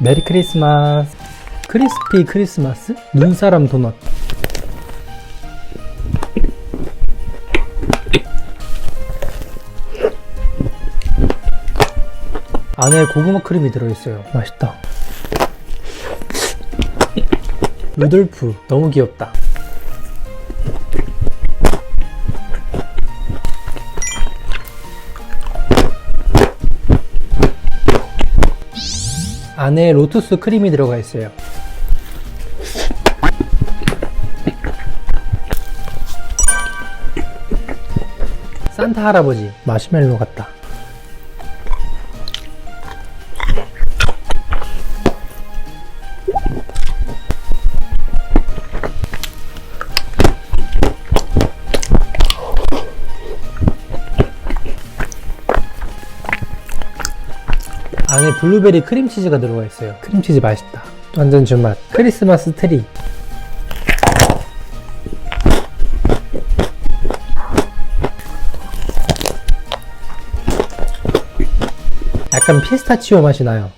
메리 크리스마스. 크리스피 크리스마스? 눈사람 도넛. 안에 고구마 크림이 들어있어요. 맛있다. 루돌프. 너무 귀엽다. 안에 로투스 크림이 들어가 있어요. 산타 할아버지 마시멜로 같다. 안에 블루베리 크림치즈가 들어가 있어요. 크림치즈 맛있다. 완전 주맛. 크리스마스 트리. 약간 피스타치오 맛이 나요.